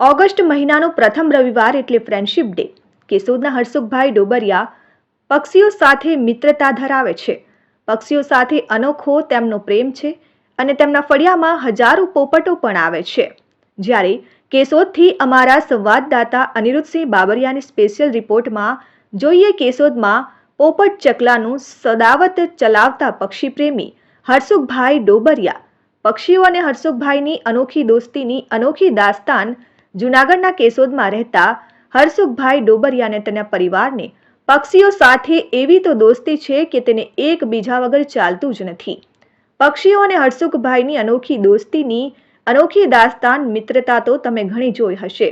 August મહિનાનો પ્રથમ રવિવાર એટલે ફ્રેન્ડશિપ ડે કેશોદના હર્ષુખભાઈ ડોબરિયા પક્ષીઓ સાથે મિત્રતા ધરાવે છે. પક્ષીઓ સાથે અનોખો તેમનો પ્રેમ છે અને તેમના ફળિયામાં હજારો પોપટો પણ આવે છે. જ્યારે કેશોદથી અમારા સંવાદદાતા અનિરુદ્ધસિંહ બાબરિયાની સ્પેશિયલ રિપોર્ટમાં જોઈએ કેશોદમાં પોપટ ચકલાનું સદાવત ચલાવતા પક્ષી પ્રેમી હર્ષુખભાઈ ડોબરિયા. પક્ષીઓ અને હર્ષુખભાઈની અનોખી દોસ્તીની અનોખી દાસ્તાન જૂનાગઢના કેશોદમાં રહેતા હરસુખભાઈ ડોબરિયાને તેના પરિવારને પક્ષીઓ સાથે એવી તો દોસ્તી છે કે તેને એકબીજા વગર ચાલતું જ નથી. પક્ષીઓ અને હરસુખભાઈની અનોખી દોસ્તીની અનોખી દાસ્તાન, મિત્રતા તો તમે ઘણી જોઈ હશે.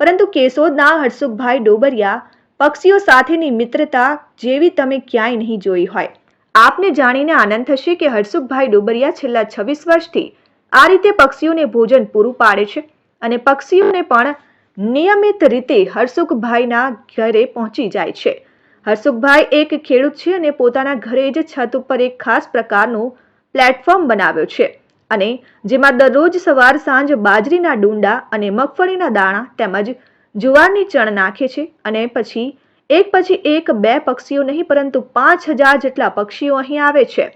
પરંતુ કેશોદના હરસુખભાઈ ડોબરિયા પક્ષીઓ સાથેની મિત્રતા જેવી તમે ક્યાંય નહીં જોઈ હોય. આપને જાણીને આનંદ થશે કે હરસુખભાઈ ડોબરિયા છેલ્લા છવ્વીસ વર્ષથી આ રીતે પક્ષીઓને ભોજન પૂરું પાડે છે. અને પક્ષીઓને પણ નિયમિત રીતે હર્ષુખભાઈના ઘરે પહોંચી જાય છે. હર્ષુખભાઈ એક ખેડૂત છે અને પોતાના ઘરે જ છત ઉપર એક ખાસ પ્રકારનું પ્લેટફોર્મ બનાવ્યો છે અને જેમાં દરરોજ સવાર સાંજ બાજરીના ડુંડા અને મગફળીના દાણા તેમજ જુવારની ચણ નાખે છે અને પછી એક પછી એક બે પક્ષીઓ નહીં પરંતુ પાંચ હજાર જેટલા પક્ષીઓ અહીં આવે છે.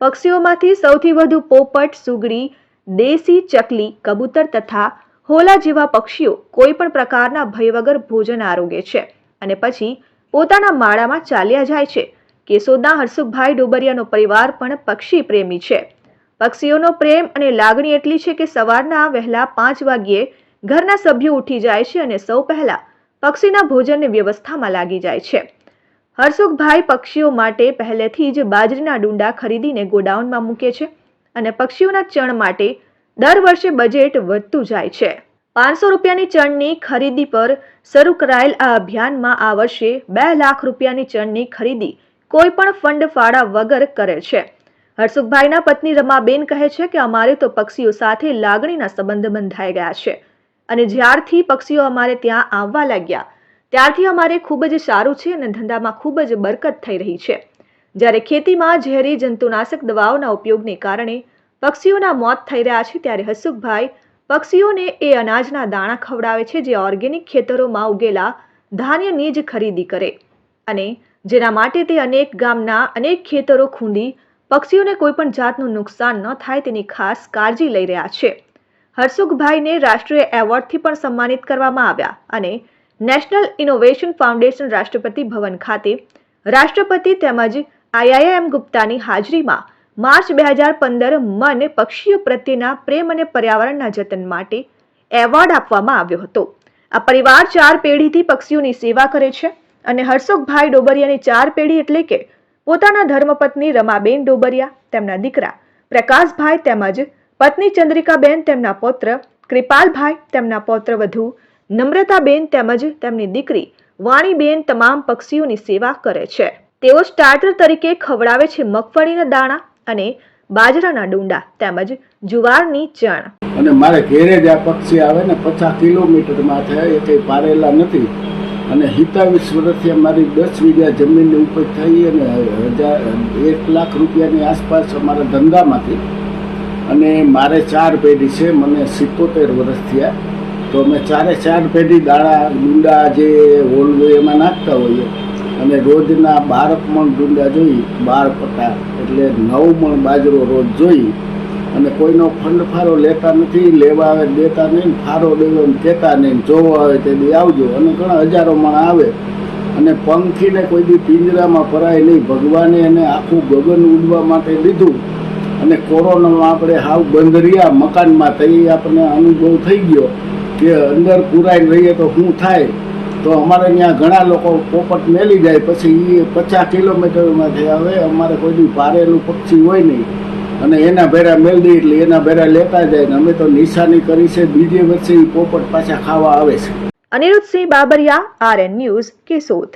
પક્ષીઓમાંથી સૌથી વધુ પોપટ, સુગડી, દેશી ચકલી, કબૂતર તથા હોલા જેવા પક્ષીઓ કોઈ પણ પ્રકારના ભય વગર ભોજન આરોગે છે અને પછી પોતાના માળામાં ચાલ્યા જાય છે. કેશોદના હર્ષુખભાઈ ડોબરિયાનો પરિવાર પણ પક્ષી પ્રેમી છે. પક્ષીઓનો પ્રેમ અને લાગણી એટલી છે કે સવારના વહેલા પાંચ વાગ્યે ઘરના સભ્યો ઉઠી જાય છે અને સૌ પહેલા પક્ષીના ભોજનની વ્યવસ્થામાં લાગી જાય છે. હર્ષુખભાઈ પક્ષીઓ માટે પહેલેથી જ બાજરીના ડુંડા ખરીદીને ગોડાઉનમાં મૂકે છે અને પક્ષીઓના ચણ માટે દર વર્ષે બજેટ વધતું જાય છે. પાંચસો રૂપિયાની ચણની ખરીદી પર શરૂ કરાયેલ આ અભિયાનમાં આ વર્ષે બે લાખ રૂપિયાની ચણની ખરીદી કોઈ પણ ફંડ ફાળા વગર કરે છે. હર્ષુખભાઈના પત્ની રમાબેન કહે છે કે અમારે તો પક્ષીઓ સાથે લાગણીના સંબંધ બંધાઈ ગયા છે અને જ્યારથી પક્ષીઓ અમારે ત્યાં આવવા લાગ્યા, ત્યારથી અમારે ખૂબ જ સારું છે અને ધંધામાં ખૂબ જ બરકત થઈ રહી છે. જ્યારે ખેતીમાં ઝેરી જંતુનાશક દવાઓના ઉપયોગને કારણે પક્ષીઓના મોત થઈ રહ્યા છે ત્યારે હસુખભાઈ, પક્ષીઓને એ અનાજના દાણા ખવડાવે છે જે ઓર્ગેનિક ખેતરોમાં ઉગેલા ધાન્યની જ ખરીદી કરે અને જેના માટે તે અનેક ગામના અનેક ખેતરો ખૂંદી પક્ષીઓને કોઈપણ જાતનું નુકસાન ન થાય તેની ખાસ કાળજી લઈ રહ્યા છે. હર્ષુખભાઈને રાષ્ટ્રીય એવોર્ડથી પણ સન્માનિત કરવામાં આવ્યા અને નેશનલ ઇનોવેશન ફાઉન્ડેશન રાષ્ટ્રપતિ ભવન ખાતે રાષ્ટ્રપતિ તેમજ આઈઆઈએમ ગુપ્તાની હાજરીમાં માર્ચ બે હજાર પંદર મન પક્ષીઓ પ્રત્યેના પ્રેમ અને પર્યાવરણના જતન માટે એવોર્ડ આપવામાં આવ્યો હતો. આ પરિવાર ચાર પેઢીથી પક્ષીઓની સેવા કરે છે અને હર્ષોકભાઈ ડોબરિયાની ચાર પેઢી એટલે કે પોતાના ધર્મપત્ની રમાબેન ડોબરિયા, તેમના દીકરા પ્રકાશભાઈ તેમજ પત્ની ચંદ્રિકાબેન, તેમના પૌત્ર કૃપાલભાઈ, તેમના પૌત્ર વધુ નમ્રતાબેન તેમજ તેમની દીકરી વાણીબેન તમામ પક્ષીઓની સેવા કરે છે. તેઓ સ્ટાર્ટર તરીકે ખવડાવે છે મગફળીના દાણા અને બાજરાના ડુંડા તેમજ જુવારની ચણ. અને મારે ઘેરે જ આ પક્ષી આવે ને પચાસ કિલોમીટરમાં થાય એ કંઈ પારેલા નથી. અને હિતાવીસ વર્ષથી અમારી દસ વીઘા જમીનની ઉપજ થઈ અને હજાર, એક લાખ રૂપિયાની આસપાસ અમારા ધંધામાંથી. અને મારે ચાર પેઢી છે, મને સિત્તોતેર વર્ષ થયા. તો અમે ચારે ચાર પેઢી દાણા, ડુંડા જે ઓલવે એમાં નાખતા હોઈએ. અને રોજના બાર મણ ડુંડા જોઈ બાર પટા, એટલે નવ મણ બાજરો રોજ જોઈ. અને કોઈનો ફંડ ફારો લેતા નથી, લેવા આવે દેતા નહીં, ફારો દેવો કહેતા નહીં, જોવા આવે તે દી આવજો. અને ઘણા હજારો મણ આવે. અને પંખીને કોઈ દી પિંજરામાં ભરાય નહીં. ભગવાને એને આખું ગગન ઉડવા માટે લીધું અને કોરોનામાં આપણે હાવ બંધ રહ્યા મકાનમાં, તો એ આપણને અનુભવ થઈ ગયો કે અંદર પુરાઈ રહીએ તો શું થાય? તો અમારે ત્યાં ઘણા લોકો પોપટ મેલી જાય, પછી એ પચાસ કિલોમીટરમાં થઈ હવે અમારે કોઈ દી ભારેલું પક્ષી હોય નહીં. અને એના ભેરા મેળ દઈએ એટલે એના ભેરા લેતા જાય ને અમે તો નિશાની કરી છે, બીજે વર્ષે પોપટ પાછા ખાવા આવે છે. Aniruddhsinh Babariya, R N news Keshod.